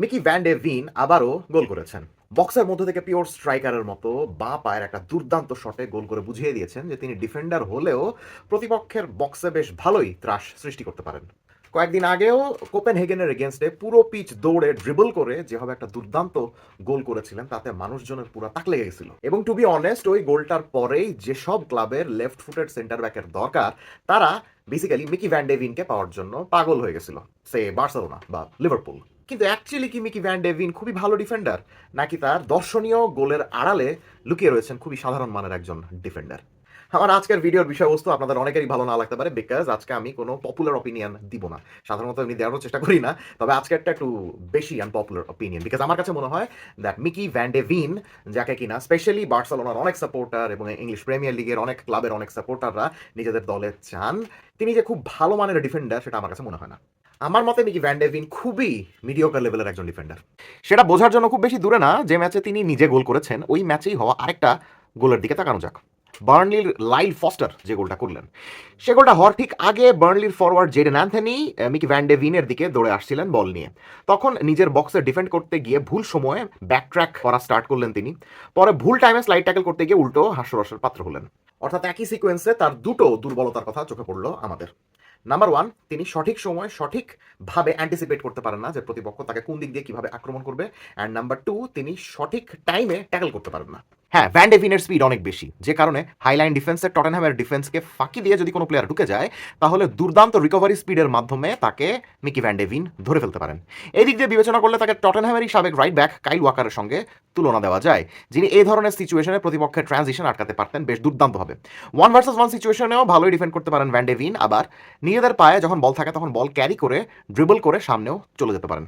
Mickey van day ভিন আবারও গোল করেছেন। বক্সের মধ্যে থেকে পিওর স্ট্রাইকারের মতো বা পায়ের একটা দুর্দান্ত শটে গোল করে বুঝিয়ে দিয়েছেন যে তিনি ডিফেন্ডার হলেও প্রতিপক্ষের বক্সে বেশ ভালোই ত্রাস সৃষ্টি করতে পারেন। কয়েকদিন আগেও কোপেন হেগেনের এগেনস্টে পুরো পিচ দৌড়ে ড্রিবল করে যেভাবে একটা দুর্দান্ত গোল করেছিলেন, তাতে মানুষজনের পুরো তাক লেগে গেছিল। এবং টু বি অনেস্ট ওই গোলটার পরেই যেসব ক্লাবের লেফট ফুটেড সেন্টার ব্যাকের দরকার, তারা বেসিক্যালি মিকি ভ্যান ডেভিনকে পাওয়ার জন্য পাগল হয়ে গেছিল। সে বার্সেলোনা বা লিভারপুল কিন্তু অ্যাকচুয়ালি কি মিকি ভ্যান ডেভিন খুবই ভালো ডিফেন্ডার নাকি তার দর্শনীয় গোলের আড়ালে লুকিয়ে রয়েছেন খুবই সাধারণ মানের একজন ডিফেন্ডার আমার আজকের ভিডিওর বিষয়বস্তু আপনাদের অনেকেরই ভালো না লাগতে পারে বিকজ আজকে আমি কোনো পপুলার অপিনিয়ন দিব না। সাধারণত আমি দেওয়ার চেষ্টা করি না, তবে আজকে একটা একটু বেশি আনপপুলার অপিনিয়ন বিকজ আমার কাছে মনে হয় দ্যাট মিকি ভ্যান ডে ভিন যাকে কিনা স্পেশালি বার্সেলোনার অনেক সাপোর্টার এবং ইংলিশ প্রিমিয়ার লিগের অনেক ক্লাবের অনেক সাপোর্টাররা নিজেদের দলে চান, তিনি যে খুব ভালো মানের ডিফেন্ডার সেটা আমার কাছে মনে হয় না। আমার মতে মিকি ভ্যান ডেভিন খুবই মিডিওকার লেভেলের একজন ডিফেন্ডার সেটা বোঝার জন্য খুব বেশি দূরে না, যে ম্যাচে তিনি নিজে গোল করেছেন, ওই ম্যাচেই হওয়া আরেকটা গোলের দিকে তাকানো যাক। বার্নলির লাইল ফস্টার যে গোলটা করলেন, সে গোলটা হওয়ার ঠিক আগে বার্নলির forward Jaden Anthony Micky van ডেভিনের দিকে দৌড়ে আসছিলেন বল নিয়ে। তখন নিজের বক্সে ডিফেন্ড করতে গিয়ে ভুল সময়ে ব্যাক ট্র্যাক করা স্টার্ট করলেন তিনি। পরে ভুল টাইমে স্লাইড ট্যাকেল করতে গিয়ে উল্টো হাস্যরসের পাত্র হলেন। অর্থাৎ একই সিকোয়েন্সে তার দুটো দুর্বলতার কথা চোখে পড়ল আমাদের। নাম্বার ওয়ান তিনি সঠিক সময় সঠিকভাবে অ্যান্টিসিপেট করতে পারেন না যে প্রতিপক্ষ তাকে কোন দিক দিয়ে কীভাবে আক্রমণ করবে। অ্যান্ড নাম্বার টু তিনি সঠিক টাইমে ট্যাকল করতে পারেন না। হ্যাঁ ভ্যান ডেভিনের স্পিড অনেক বেশি। যে কারণে হাইলাইন ডিফেন্সের টটেনহ্যামের ডিফেন্সকে ফাঁকি দিয়ে যদি কোনো প্লেয়ার ঢুকে যায়, তাহলে দুর্দান্ত রিকভারি স্পিডের মাধ্যমে তাকে মিকি ভ্যান ডেভিন ধরে ফেলতে পারেন। এই দিক দিয়ে বিবেচনা করলে তাকে টটেনহ্যামেরই সাবেক রাইট ব্যাক কাইল ওয়াকারের সঙ্গে তুলনা দেওয়া যায়, যিনি এই ধরনের সিচুয়েশনে প্রতিপক্ষের ট্রানজিশন আটকাতে পারতেন বেশ দুর্দান্তভাবে। ওয়ান ভার্সেস ওয়ান সিচুয়েশনেও ভালোই ডিফেন্ড করতে পারেন ভ্যান ডেভিন আবার নিজেদের পায়ে যখন বল থাকে, তখন বল ক্যারি করে ড্রিবল করে সামনেও চলে যেতে পারেন।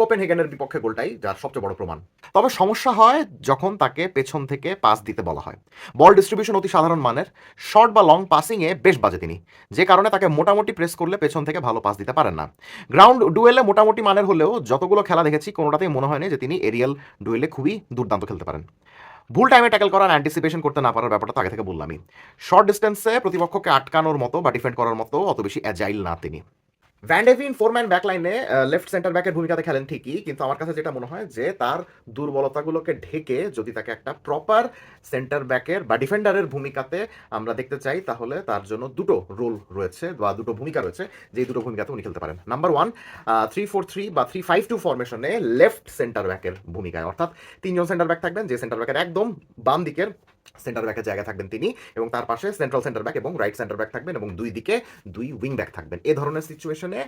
কোপেনহেগেনের বিপক্ষে গোলটাই যার সবচেয়ে বড় প্রমাণ। তবে সমস্যা হয় যখন তাকে পেছন থেকে পাস দিতে বলা হয়। বল ডিস্ট্রিবিউশন অতি সাধারণ মানের। শর্ট বা লং পাসিংয়ে বেশ বাজে তিনি। যে কারণে তাকে মোটামুটি প্রেস করলে পেছন থেকে ভালো পাস দিতে পারেন না। গ্রাউন্ড ডুয়েলে মোটামুটি মানের হলেও যতগুলো খেলা দেখেছি, কোনোটাতেই মনে হয়নি যে তিনি এরিয়াল ডুয়েলে খুবই দুর্দান্ত খেলতে পারেন। ভুল টাইমে ট্যাকেল করার অ্যান্টিসিপেশন করতে না পারার ব্যাপারটা আগে থেকে বললামই। শর্ট ডিস্টেন্সে প্রতিপক্ষকে আটকানোর মতো বা ডিফেন্ড করার মতো অত বেশি অ্যাজাইল না তিনি। Van de Ven four man ব্যাকলাইনে left centre ব্যাকের ভূমিকাতে খেলেন ঠিকই, কিন্তু আমার কাছে যেটা মনে হয় যে তার দুর্বলতাগুলোকে ঢেকে যদি তাকে একটা প্রপার সেন্টার ব্যাকের বা ডিফেন্ডারের ভূমিকাতে আমরা দেখতে চাই, তাহলে তার জন্য দুটো রোল রয়েছে বা দুটো ভূমিকা রয়েছে যে দুটো ভূমিকাতে উনি খেলতে পারেন। Number one three four three বা থ্রি ফাইভ টু ফরমেশনে লেফট সেন্টার ব্যাকের ভূমিকায়, অর্থাৎ তিনজন সেন্টার ব্যাক থাকবেন, যে সেন্টার ব্যাকের একদম বাম দিকের সেন্টার ব্যাকের জায়গা থাকবেন তিনি এবং তার পাশে সেন্ট্রাল সেন্টার ব্যাক এবং রাইট সেন্টার ব্যাক থাকবেন এবং দুই দিকে দুই উইং ব্যাক থাকবেন। এ ধরনের সিচুয়েশনে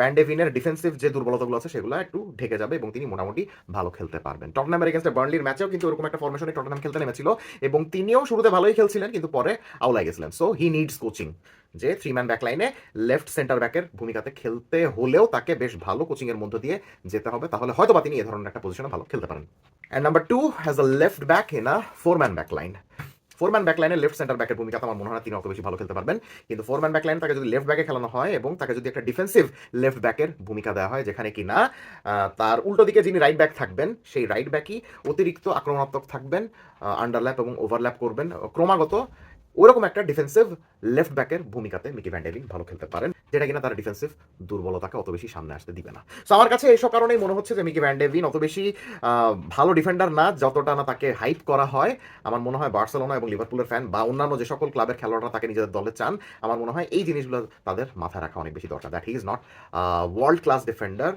ভ্যান্ডেভিনের ডিফেন্সিভ যে দুর্বলতাগুলো আছে সেগুলো একটু ঢেকে যাবে এবং তিনি মোটামুটি ভালো খেলতে পারবেন। টটনাম এগেন্স্ট বার্নলির ম্যাচেও কিন্তু ওরকম একটা ফরমেশনে টটনাম খেলতে নেমেছিল এবং তিনিও শুরুতে ভালোই খেলছিলেন কিন্তু পরে আউলাই গেছিলেন। সো হি নিডস কোচিং যে থ্রি ম্যান ব্যাক লাইনে লেফট সেন্টার ব্যাকের ভূমিকাতে খেলতে হলেও তাকে বেশ ভালো কোচিং এর মধ্য দিয়ে যেতে হবে তাহলে হয়তো বা তিনি এ ধরনের একটা পজিশনে ভালো খেলতে পারেন। And number two has a left back in a four man back line four man ব্যাকলাইনে left centre ব্যাকের ভূমিকাতে আমার মনে হয় না তিনি অত বেশি ভালো খেলতে পারবেন। কিন্তু ফোরম্যান ব্যাকলাইন তাকে যদি লেফট ব্যাকে খেলানো হয় এবং তাকে যদি একটা ডিফেন্সিভ লেফট ব্যাকের ভূমিকা দেওয়া হয় যেখানে কিনা আহ, তার উল্টো দিকে যিনি রাইট ব্যাক থাকবেন সেই রাইট ব্যাকই অতিরিক্ত আক্রমণাত্মক থাকবেন আন্ডারল্যাপ এবং ওভারল্যাপ করবেন। ক্রমাগত ওরকম একটা ডিফেন্সিভ লেফট ব্যাকের ভূমিকাতে মিকি ভ্যান্ডেলিং ভালো খেলতে পারেন, যেটা কিনা তার ডিফেন্সিভ দুর্বলতাকে অত বেশি সামনে আসতে দিবে না। সো আমার কাছে এইসব কারণেই মনে হচ্ছে যে মিকি ভ্যান্ডেভিন অত বেশি ভালো ডিফেন্ডার না, যতটা না তাকে হাইপ করা হয়। আমার মনে হয় বার্সেলোনা এবং লিভারপুলের ফ্যান বা অন্যান্য যে সকল ক্লাবের খেলোয়াড়রা তাকে নিজেদের দলে চান, আমার মনে হয় এই জিনিসগুলো তাদের মাথায় রাখা অনেক বেশি দরকার। That he is not world class defender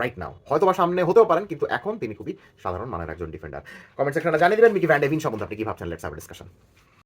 right now হয়তো বা সামনে হতেও পারেন, কিন্তু এখন তিনি খুবই সাধারণ মানের একজন ডিফেন্ডার কমেন্ট সেকশনে জানিয়ে দেবেন মিকি ভ্যান্ডেভিন সম্বন্ধে আপনি কি ভাবছেন? Let's have discussion